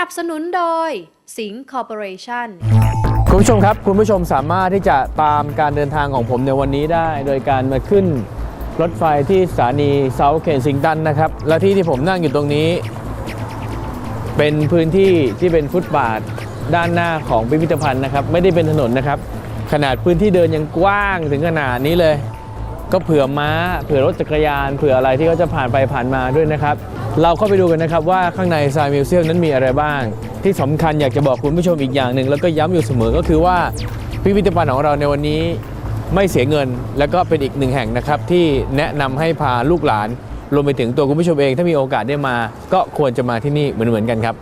สนับสนุนโดยสิงห์คอร์ปอเรชั่นคุณผู้ชมครับ คุณผู้ชมสามารถที่จะตามการเดินทางของผมในวันนี้ได้ โดยการมาขึ้นรถไฟที่สถานีเซาท์เคนซิงตันนะครับ และที่ที่ผมนั่งอยู่ตรงนี้ เป็นพื้นที่ที่เป็นฟุตบาทด้านหน้าของพิพิธภัณฑ์นะครับ ไม่ได้เป็นถนนนะครับ ขนาดพื้นที่เดินยังกว้างถึงขนาดนี้เลย ก็เผื่อม้า เผื่อรถจักรยาน เผื่ออะไรที่เขาจะผ่านไปผ่านมาด้วยนะครับ เราเข้าไปดูกันนะครับว่าข้างในซายมิวเซียมนั้นมีอะไรบ้าง ที่สำคัญอยากจะบอกคุณผู้ชมอีกอย่างหนึ่ง แล้วก็ย้ำอยู่เสมอก็คือว่าพิพิธภัณฑ์ของเราในวันนี้ไม่เสียเงิน แล้วก็เป็นอีกหนึ่งแห่งนะครับ ที่แนะนำให้พาลูกหลาน รวมไปถึงตัวคุณผู้ชมเอง ถ้ามีโอกาสได้มา ก็ควรจะมาที่นี่เหมือนๆกันครับ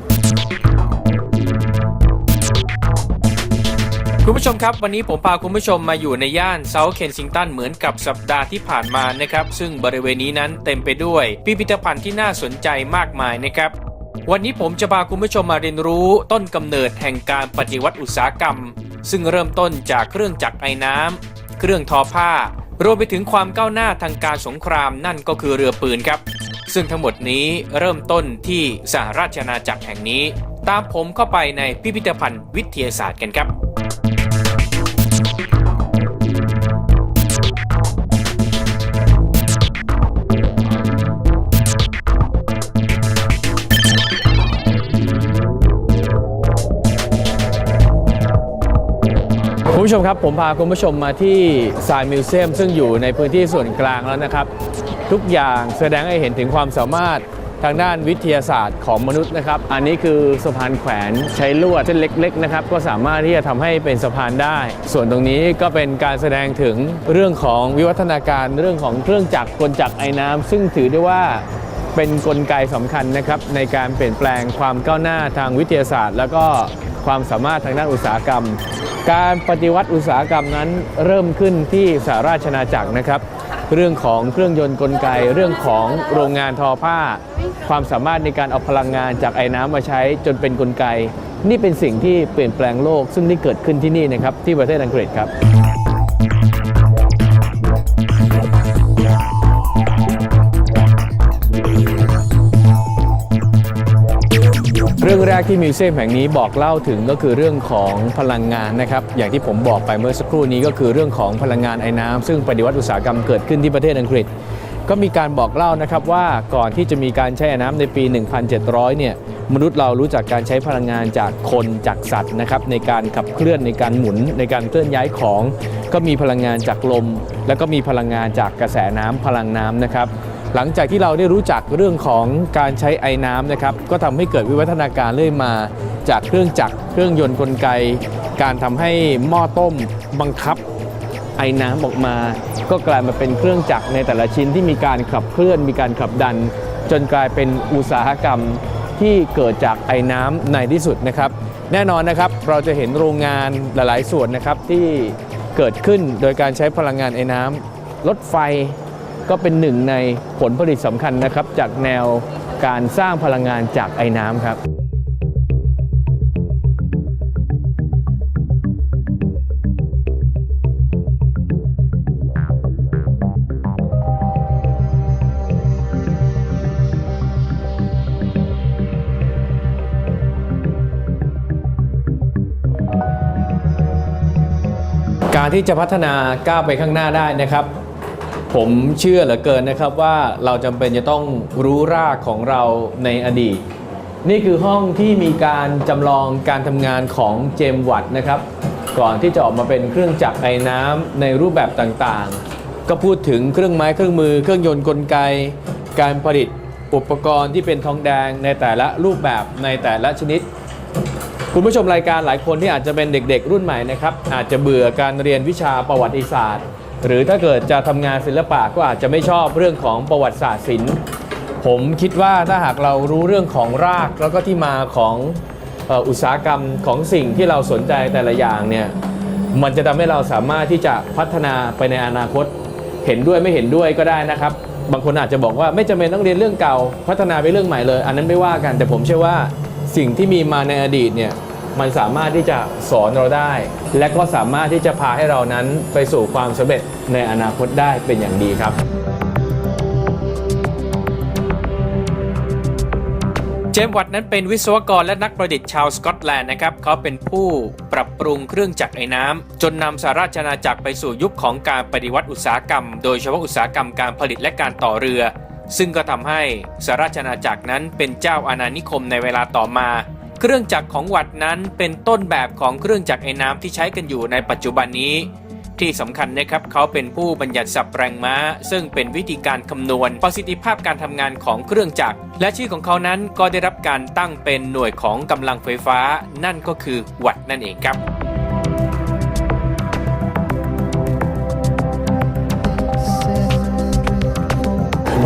คุณผู้ชมครับ วันนี้ผมพาคุณผู้ชมมาอยู่ในย่านเซาท์เคนซิงตันเหมือนกับสัปดาห์ที่ผ่านมานะครับ ซึ่งบริเวณนี้นั้นเต็มไปด้วย พิพิธภัณฑ์ที่น่าสนใจมากมายนะครับวันนี้ผมจะพาคุณผู้ชมมาเรียนรู้ต้นกำเนิดแห่งการปฏิวัติอุตสาหกรรม ซึ่งเริ่มต้นจากเครื่องจักรไอ้น้ำเครื่องทอผ้า รวมไปถึงความก้าวหน้าทางการสงครามนั่นก็คือเรือปืนครับ ซึ่งทั้งหมดนี้เริ่มต้นที่สหราชอาณาจักรแห่งนี้ ตามผมเข้าไปในพิพิธภัณฑ์วิทยาศาสตร์กันครับ คุณผู้ชมครับ ผมพาคุณผู้ชมมาที่ซายมิวเซียมซึ่งอยู่ในพื้นที่ส่วนกลางแล้วนะครับ ทุกอย่างแสดงให้เห็นถึงความสามารถทางด้านวิทยาศาสตร์ของมนุษย์นะครับ อันนี้คือสะพานแขวนใช้ลวดเส้นเล็กๆนะครับ ก็สามารถที่จะทำให้เป็นสะพานได้ ส่วนตรงนี้ก็เป็นการแสดงถึงเรื่องของวิวัฒนาการเรื่องของเครื่องจักรกลจักรไอ้น้ำซึ่งถือได้ว่า เป็นนกลไกสำคัญนะครับในการเปลี่ยนแปลงความก้าวหน้าทางวิทยาศาสตร์ แล้วก็ความสามารถทางด้านอุตสาหกรรม การปฏิวัติอุตสาหกรรมนั้นเริ่มขึ้นที่สหราชอาณาจักรนะครับเรื่องของเครื่องยนต์กลไก เรื่องของโรงงานทอผ้า ความสามารถในการเอาพลังงานจากไอ้น้ำมาใช้จนเป็นกลไก นี่เป็นสิ่งที่เปลี่ยนแปลงโลกซึ่งได้เกิดขึ้นที่นี่นะครับที่ประเทศอังกฤษครับ กที่มิวเซียมแห่งนี้บอกเล่าถึงก็คือเรื่องของพลังงานนะครับ อย่างที่ผมบอกไปเมื่อสักครู่นี้ก็คือเรื่องของพลังงานไอ้น้ำซึ่งปฏิวัติอุตสาหกรรมเกิดขึ้นที่ประเทศอังกฤษ ก็มีการบอกเล่านะครับว่าก่อนที่จะมีการใช้ไอ้น้ำในปี 1700 เนี่ยมนุษย์เรารู้จักการใช้พลังงานจากคนจากสัตว์นะครับในการขับเคลื่อนในการหมุนในการเคลื่อนย้ายของ ก็มีพลังงานจากลม แล้วก็มีพลังงานจากกระแสน้ำพลังน้ำนะครับ หลังจากที่เราได้รู้จักเรื่องของการใช้ไอ้น้ำนะครับ ก็ทำให้เกิดวิวัฒนาการเรื่อยมา จากเครื่องจักรเครื่องยนต์กลไก การทำให้หม้อต้มบังคับไอ้น้ำออกมา ก็กลายมาเป็นเครื่องจักรในแต่ละชิ้นที่มีการขับเคลื่อน มีการขับดัน จนกลายเป็นอุตสาหกรรมที่เกิดจากไอ้น้ำในที่สุดนะครับ แน่นอนนะครับเราจะเห็นโรงงานหลาย ๆ ส่วนนะครับที่เกิดขึ้นโดยการใช้พลังงานไอ้น้ำรถไฟ ก็เป็นหนึ่งในผลผลิตสำคัญนะครับ จากแนวการสร้างพลังงานจากไอ้น้ำครับการที่จะพัฒนาก้าวไปข้างหน้าได้นะครับ ผมเชื่อเหลือเกินนะครับว่าเราจำเป็นจะต้องรู้รากของเราในอดีต นี่คือห้องที่มีการจำลองการทำงานของเจมวัตนะครับ ก่อนที่จะออกมาเป็นเครื่องจักรไอ้น้ำในรูปแบบต่างๆ ก็พูดถึงเครื่องไม้เครื่องมือ เครื่องยนต์กลไก การผลิตอุปกรณ์ที่เป็นทองแดงในแต่ละรูปแบบในแต่ละชนิด คุณผู้ชมรายการหลายคนที่อาจจะเป็นเด็กๆ รุ่นใหม่นะครับอาจจะเบื่อการเรียนวิชาประวัติศาสตร์ หรือถ้าเกิดจะทำงานศิลปะก็อาจจะไม่ชอบเรื่องของประวัติศาสตร์ศิลป์ผมคิดว่าถ้าหากเรารู้เรื่องของรากแล้วก็ที่มาของอุตสาหกรรมของสิ่งที่เราสนใจแต่ละอย่างเนี่ยมันจะทำให้เราสามารถที่จะพัฒนาไปในอนาคตเห็นด้วยไม่เห็นด้วยก็ได้นะครับ บางคนอาจจะบอกว่าไม่จำเป็นต้องเรียนเรื่องเก่า พัฒนาไปเรื่องใหม่เลย อันนั้นไม่ว่ากันแต่ผมเชื่อว่าสิ่งที่มีมาในอดีตเนี่ย มันสามารถที่จะสอนเราได้ และก็สามารถที่จะพาให้เรานั้นไปสู่ความสำเร็จในอนาคตได้เป็นอย่างดีครับ เจมส์วัตนั้นเป็นวิศวกรและนักประดิษฐ์ชาวสกอตแลนด์นะครับ เขาเป็นผู้ปรับปรุงเครื่องจักรไอ้น้ำจนนำสหราชอาจักรไปสู่ยุคของการปฏิวัติอุตสาหกรรม โดยเฉพาะอุตสาหกรรมการผลิตและการต่อเรือซึ่งก็ทำให้สหราชอาณาจักรนั้นเป็นเจ้าอาณานิคมในเวลาต่อมา เครื่องจักรของวัดนั้นเป็นต้นแบบของเครื่องจักรไอ้น้ำที่ใช้กันอยู่ในปัจจุบันนี้ ที่สำคัญนะครับเขาเป็นผู้บัญญัติสับแรงม้า ซึ่งเป็นวิธีการคำนวณประสิทธิภาพการทำงานของเครื่องจักร และชื่อของเขานั้นก็ได้รับการตั้งเป็นหน่วยของกำลังไฟฟ้า นั่นก็คือวัดนั่นเองครับ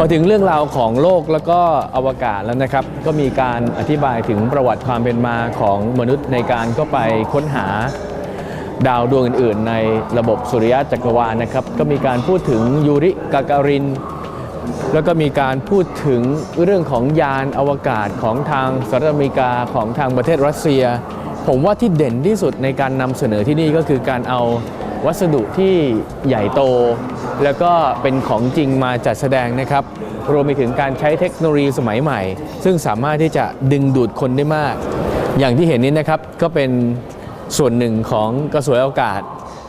อถึงเรื่องราวของโลกแล้วก็อวกาศแล้วนะครับ ก็มีการอธิบายถึงประวัติความเป็นมาของมนุษย์ในการก็ไปค้นหาดาวดวงอื่น ๆ ในระบบสุริยะจักรวาลนะครับ ก็มีการพูดถึงยูริกาการิน แล้วก็มีการพูดถึงเรื่องของยานอวกาศของทางสหรัฐอเมริกาของทางประเทศรัสเซีย ผมว่าที่เด่นที่สุดในการนำเสนอที่นี่ก็คือการเอาวัสดุที่ใหญ่โต แล้วก็เป็นของจริงมาจัดแสดงนะครับ รวมไปถึงการใช้เทคโนโลยีสมัยใหม่ ซึ่งสามารถที่จะดึงดูดคนได้มาก อย่างที่เห็นนี้นะครับก็เป็นส่วนหนึ่งของกระสวยอากาศ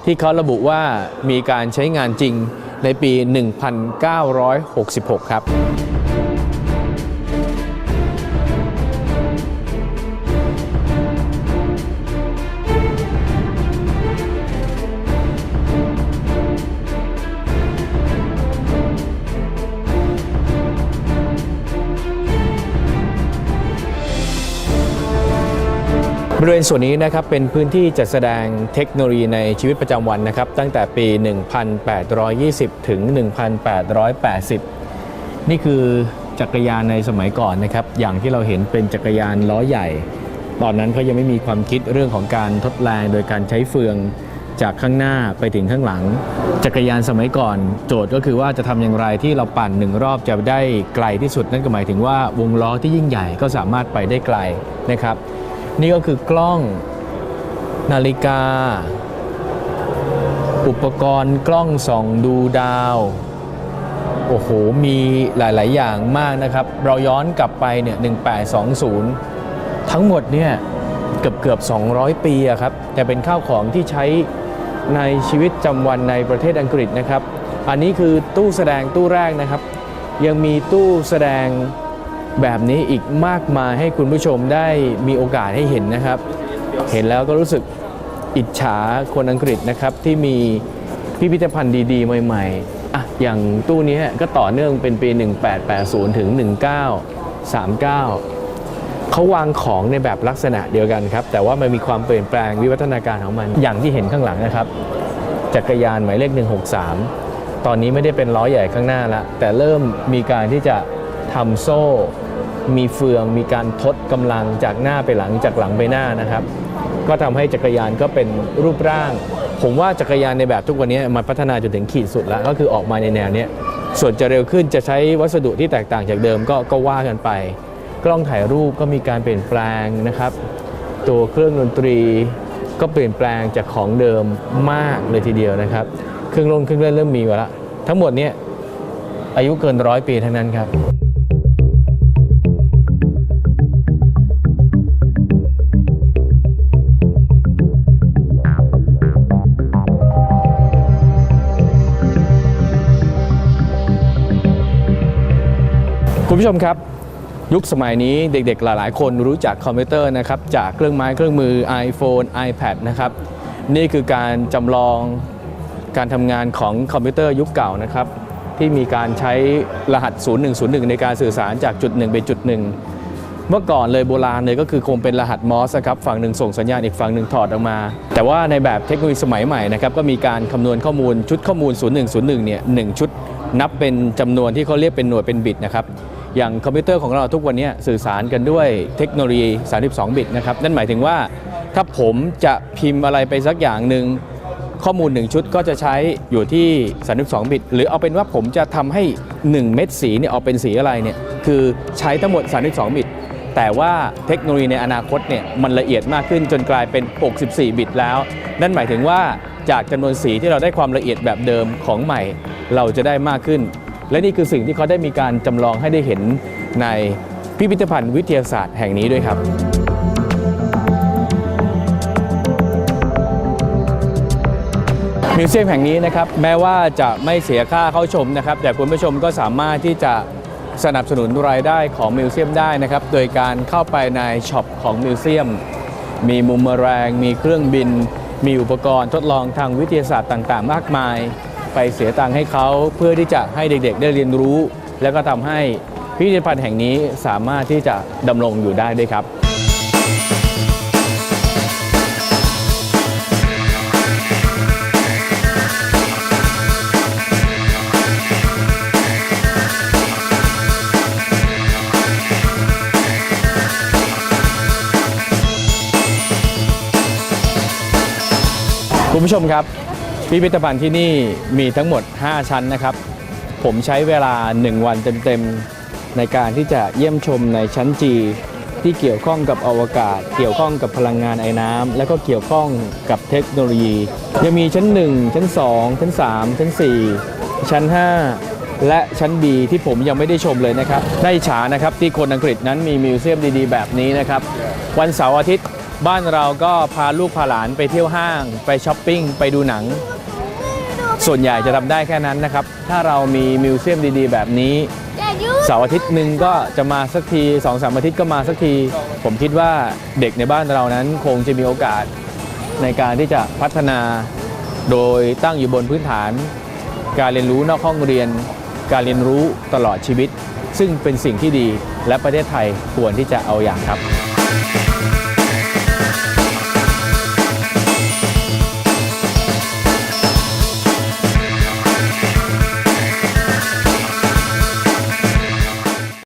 ที่เขาระบุว่ามีการใช้งานจริงในปี 1966 ครับ บริเวณส่วนนี้นะครับเป็นพื้นที่จัดแสดงเทคโนโลยีในชีวิตประจำวันนะครับ ตั้งแต่ปี 1820 ถึง 1880 นี่คือจักรยานในสมัยก่อนนะครับ อย่างที่เราเห็นเป็นจักรยานล้อใหญ่ ตอนนั้นเขายังไม่มีความคิดเรื่องของการทดแรงโดยการใช้เฟืองจากข้างหน้าไปถึงข้างหลัง จักรยานสมัยก่อน โจทย์ก็คือว่าจะทำอย่างไรที่เราปั่นหนึ่งรอบจะได้ไกลที่สุดนั่นก็หมายถึงว่าวงล้อที่ยิ่งใหญ่ก็สามารถไปได้ไกลนะครับ นี่ก็คือกล้องนาฬิกา อุปกรณ์กล้องส่องดูดาว โอ้โห มีหลาย ๆ อย่างมากนะครับ เราย้อนกลับไปเนี่ย 1820 ทั้งหมดเนี่ย เกือบเกือบ 200 ปีอะครับ แต่เป็นข้าวของที่ใช้ในชีวิตประจำวันในประเทศอังกฤษนะครับ อันนี้คือตู้แสดงตู้แรกนะครับ ยังมีตู้แสดง แบบนี้อีกมากมายให้คุณผู้ชมได้มีโอกาสให้เห็นนะครับ เห็นแล้วก็รู้สึกอิจฉาคนอังกฤษนะครับที่มีพิพิธภัณฑ์ดี ๆ ใหม่ๆอะอย่างตู้นี้ก็ต่อเนื่องเป็นปี 1880 ถึง 1939 เขาวางของในแบบลักษณะเดียวกันครับ แต่ว่ามันมีความเปลี่ยนแปลงวิวัฒนาการของมัน อย่างที่เห็นข้างหลังนะครับ จักรยานหมายเลข 163 ตอนนี้ไม่ได้เป็นล้อใหญ่ข้างหน้าแล้วแต่เริ่มมีการที่จะ ทำโซ่ มีเฟือง มีการทดกำลังจากหน้าไปหลังจากหลังไปหน้านะครับ ก็ทำให้จักรยานก็เป็นรูปร่าง ผมว่าจักรยานในแบบทุกวันนี้มันพัฒนาจนถึงขีดสุดแล้ว ก็คือออกมาในแนวนี้ส่วนจะเร็วขึ้นจะใช้วัสดุที่แตกต่างจากเดิมก็ก็ว่ากันไป กล้องถ่ายรูปก็มีการเปลี่ยนแปลงนะครับ ตัวเครื่องดนตรีก็เปลี่ยนแปลงจากของเดิมมากเลยทีเดียวนะครับ เครื่องลงเครื่องเล่นเริ่มมีมาแล้วทั้งหมดเนี่ยอายุเกินร้อยปีทั้งนั้นครับ คุณผู้ชมครับ ยุคสมัยนี้เด็กๆ หลายๆ คนรู้จักคอมพิวเตอร์นะครับจากเครื่องไม้เครื่องมือ iPhone iPad นะครับนี่คือการจำลองการทำงานของคอมพิวเตอร์ยุคเก่านะครับที่มีการใช้รหัส 0101 ในการสื่อสารจากจุดหนึ่งไปจุดหนึ่งเมื่อก่อนเลยโบราณเลยก็คือคงเป็นรหัสมอสครับฝั่งหนึ่งส่งสัญญาณอีกฝั่งหนึ่งถอดออกมา แต่ว่าในแบบเทคโนโลยีสมัยใหม่นะครับก็มีการคำนวณข้อมูลชุดข้อมูล 0101 เนี่ยหนึ่งชุดนับเป็นจำนวนที่เขาเรียกเป็นหน่วยเป็นบิตนะครับ อย่างคอมพิวเตอร์ของเราทุกวันนี้สื่อสารกันด้วยเทคโนโลยี 32 บิตนะครับ นั่นหมายถึงว่าถ้าผมจะพิมพ์อะไรไปสักอย่างหนึ่งข้อมูล 1 ชุดก็จะใช้อยู่ที่ 32 บิต หรือเอาเป็นว่าผมจะทำให้ 1 เม็ดสีเนี่ยออกเป็นสีอะไรเนี่ยคือใช้ทั้งหมด 32 บิต แต่ว่าเทคโนโลยีในอนาคตเนี่ยมันละเอียดมากขึ้นจนกลายเป็น 64 บิตแล้ว นั่นหมายถึงว่าจากจำนวนสีที่เราได้ความละเอียดแบบเดิมของใหม่ เราจะได้มากขึ้น และนี่คือสิ่งที่เขาได้มีการจำลองให้ได้เห็นในพิพิธภัณฑ์วิทยาศาสตร์แห่งนี้ด้วยครับ มิวเซียมแห่งนี้นะครับแม้ว่าจะไม่เสียค่าเข้าชมนะครับ แต่คุณผู้ชมก็สามารถที่จะสนับสนุนรายได้ของมิวเซียมได้นะครับ โดยการเข้าไปในช็อปของมิวเซียม มีมุมแมลงมีเครื่องบิน มีอุปกรณ์ทดลองทางวิทยาศาสตร์ต่าง ๆ มากมาย ไปเสียตังค์ให้เขาเพื่อที่จะให้เด็กๆ ได้เรียนรู้ แล้วก็ทำให้พิพิธภัณฑ์แห่งนี้สามารถที่จะดำรงอยู่ได้ด้วยครับคุณผู้ชมครับ พิพิธภัณฑ์ที่นี่มีทั้งหมด 5 ชั้นนะครับ ผมใช้เวลา 1 วันเต็มๆ ในการที่จะเยี่ยมชมในชั้น G ที่เกี่ยวข้องกับอวกาศ เกี่ยวข้องกับพลังงานไอ้น้ำ และก็เกี่ยวข้องกับเทคโนโลยี ยังมีชั้น 1 ชั้น 2 ชั้น 3 ชั้น 4 ชั้น 5 และชั้น B ที่ผมยังไม่ได้ชมเลยนะครับ ได้ฉานะครับที่คนอังกฤษนั้นมีมิวเซียมดีๆ แบบนี้นะครับ วันเสาร์อาทิตย์ บ้านเราก็พาลูกพาหลานไปเที่ยวห้าง ไปช้อปปิ้ง ไปดูหนัง ส่วนใหญ่จะทำได้แค่นั้นนะครับ ถ้าเรามีมิวเซียมดี ๆ แบบนี้เสาร์อาทิตย์หนึ่งก็จะมาสักทีสองสามอาทิตย์ก็มาสักที ผมคิดว่าเด็กในบ้านเรานั้นคงจะมีโอกาสในการที่จะพัฒนา โดยตั้งอยู่บนพื้นฐาน การเรียนรู้นอกห้องเรียน การเรียนรู้ตลอดชีวิต ซึ่งเป็นสิ่งที่ดีและประเทศไทยควรที่จะเอาอย่างครับ